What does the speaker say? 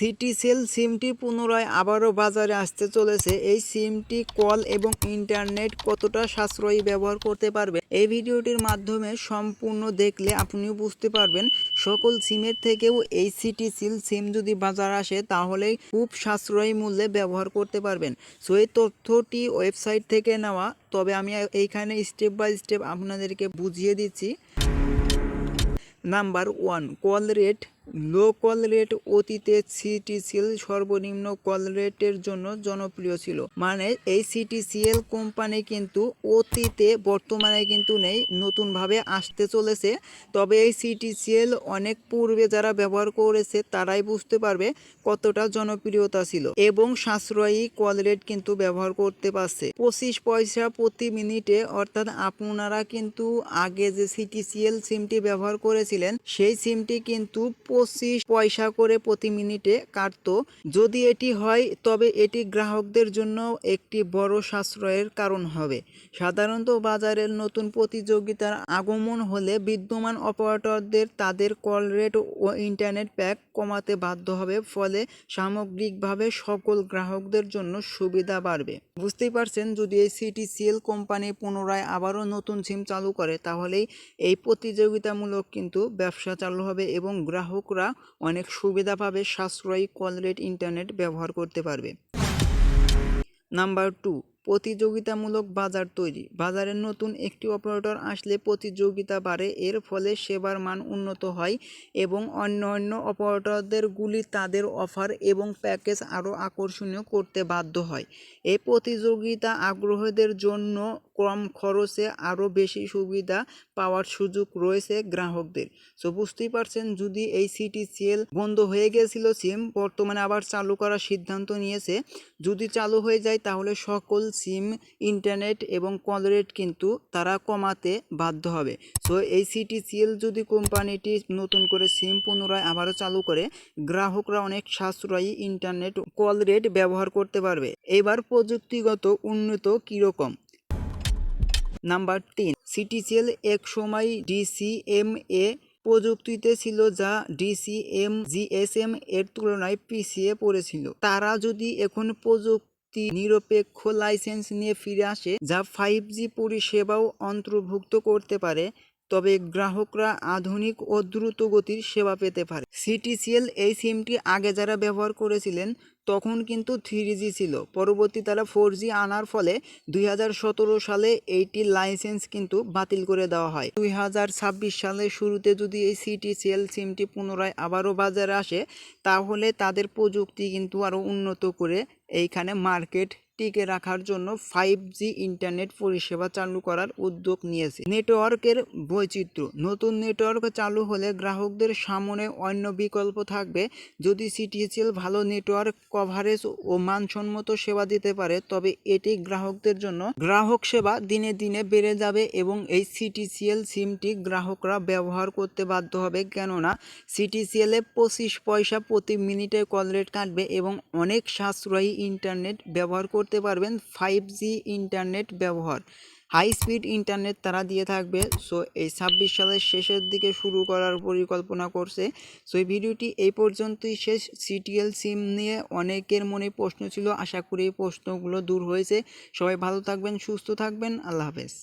সিটিসেল সিমটি পুনরায় আবারও বাজারে আসতে চলেছে। এই সিমটি কল এবং ইন্টারনেট কতটা সাশ্রয়ী ব্যবহার করতে পারবে? এই ভিডিওটির মাধ্যমে সম্পূর্ণ দেখলে আপনিও বুঝতে পারবেন। সকল সিমের থেকেও এই সিটি সিটিসেল সিম যদি বাজার আসে, তাহলে খুব সাশ্রয়ী মূল্যে ব্যবহার করতে পারবেন। সো, এই তথ্যটি ওয়েবসাইট থেকে নেওয়া। তবে আমি এইখানে স্টেপ বাই স্টেপ আপনাদেরকে বুঝিয়ে দিচ্ছি। Number one, call rate low call rate অতীতে সিটিসিএল সর্বনিম্ন কল রেটের জন্য জনপ্রিয় ছিল। মানে এই সিটিসিএল কোম্পানি কিন্তু অতীতে, বর্তমানে কিন্তু নেই, নতুনভাবে আসতে চলেছে। তবে এই সিটিসিএল অনেক পূর্বে যারা ব্যবহার করেছে, তারাই বুঝতে পারবে কতটা জনপ্রিয়তা ছিল এবং সাশ্রয়ী কল রেট কিন্তু ব্যবহার করতে পারছে। পঁচিশ পয়সা প্রতি মিনিটে, অর্থাৎ আপনারা কিন্তু আগে যে সিটিসিএল সিমটি ব্যবহার করেছিলেন, সেই সিমটি কিন্তু পঁচিশ পয়সা করে প্রতি মিনিটে কাটতো। যদি এটি হয়, তবে এটি গ্রাহকদের জন্য একটি বড় সাশ্রয়ের কারণ হবে। সাধারণত বাজারের নতুন প্রতিযোগিতার আগমন হলে বিদ্যমান অপারেটরদের তাদের কল রেট ও ইন্টারনেট প্যাক কমাতে বাধ্য হবে, ফলে সামগ্রিকভাবে সকল গ্রাহকদের জন্য সুবিধা বাড়বে। বুঝতেই পারছেন, যদি এই সিটিসিএল কোম্পানি পুনরায় আবারও নতুন সিম চালু করে, তাহলেই এই প্রতিযোগিতামূলক কিন্তু ব্যবসা চালু হবে এবং গ্রাহকরা অনেক সুবিধাভাবে সাশ্রয়ী কল রেট ইন্টারনেট ব্যবহার করতে পারবে। নাম্বার টু প্রতিযোগিতামূলক বাজার তৈরি। বাজারে নতুন একটি অপারেটর আসলে প্রতিযোগিতা বাড়ে, এর ফলে সেবার মান উন্নত হয় এবং অন্য অন্য অপারেটরদের গুলি তাদের অফার এবং প্যাকেজ আরও আকর্ষণীয় করতে বাধ্য হয়। এই প্রতিযোগিতা আগ্রহীদের জন্য কম খরচে আরও বেশি সুবিধা পাওয়ার সুযোগ রয়েছে গ্রাহকদের। সো, বুঝতেই পারছেন, যদি এই সিটিসিএল বন্ধ হয়ে গেছিল, সিম বর্তমানে আবার চালু করার সিদ্ধান্ত নিয়েছে। যদি চালু হয়ে যায়, তাহলে সকল সিম, ইন্টারনেট এবং কল রেট কিন্তু তারা কমাতে বাধ্য হবে। সো, এই সিটিসিএল যদি কোম্পানিটি নতুন করে সিম পুনরায় আবারও চালু করে, গ্রাহকরা অনেক সাশ্রয়ী ইন্টারনেট কল রেট ব্যবহার করতে পারবে। এবার প্রযুক্তিগত উন্নত কীরকম? নাম্বার তিন, সিটিসিএল এক সময় ডিসিএমএ প্রযুক্তিতে ছিল যা ডিসিএম জিএসএম এর তুলনায় পিছিয়ে পড়েছিল। তারা যদি এখন প্রযুক্তি নিরপেক্ষ লাইসেন্স নিয়ে ফিরে আসে, যা ফাইভ জি পরিষেবাও অন্তর্ভুক্ত করতে পারে। তবে গ্রাহকরা আধুনিক ও দ্রুত গতির সেবা পেতে পারে। সিটিসিএল এই সিমটি আগে যারা ব্যবহার করেছিলেন তখন কিন্তু থ্রি জি ছিল। পরবর্তী তারা ফোর জি আনার ফলে দুই হাজার সতেরো সালে এইটির লাইসেন্স কিন্তু বাতিল করে দেওয়া হয়। দুই সালের শুরুতে যদি এই সিটিসিএল সিমটি পুনরায় আবারও বাজারে আসে, তাহলে তাদের প্রযুক্তি কিন্তু আরও উন্নত করে এইখানে মার্কেট টিকে রাখার জন্য ফাইভ জি ইন্টারনেট পরিষেবা চালু করার উদ্যোগ নিয়েছে। নেটওয়ার্কের বৈচিত্র্য। নতুন নেটওয়ার্ক চালু হলে গ্রাহকদের সামনে অন্য বিকল্প থাকবে। যদি সিটিএসএল ভালো নেটওয়ার্ক কভারেজ ও মানসম্মত সেবা দিতে পারে, তবে এটি গ্রাহকদের জন্য গ্রাহক সেবা দিনে দিনে বেড়ে যাবে এবং এই সিটিসিএল সিমটি গ্রাহকরা ব্যবহার করতে বাধ্য হবে। কেননা সিটিসিএলে পঁচিশ পয়সা প্রতি মিনিটে কল রেট কাটবে এবং অনেক সাশ্রয়ী ইন্টারনেট ব্যবহার করতে পারবেন ফাইভ জি ইন্টারনেট ব্যবহার। হাই স্পিড ইন্টারনেট তারা দিয়ে থাকবে। সো এই ছাব্বিশ সালের শেষের দিকে শুরু করার পরিকল্পনা করছে। সো এই ভিডিওটি এই পর্যন্তই শেষ। সিটিএল সিম নিয়ে অনেকের মনে প্রশ্ন ছিল। আশা করি এই প্রশ্নগুলো দূর হয়েছে। সবাই ভালো থাকবেন, সুস্থ থাকবেন। আল্লাহ হাফেজ।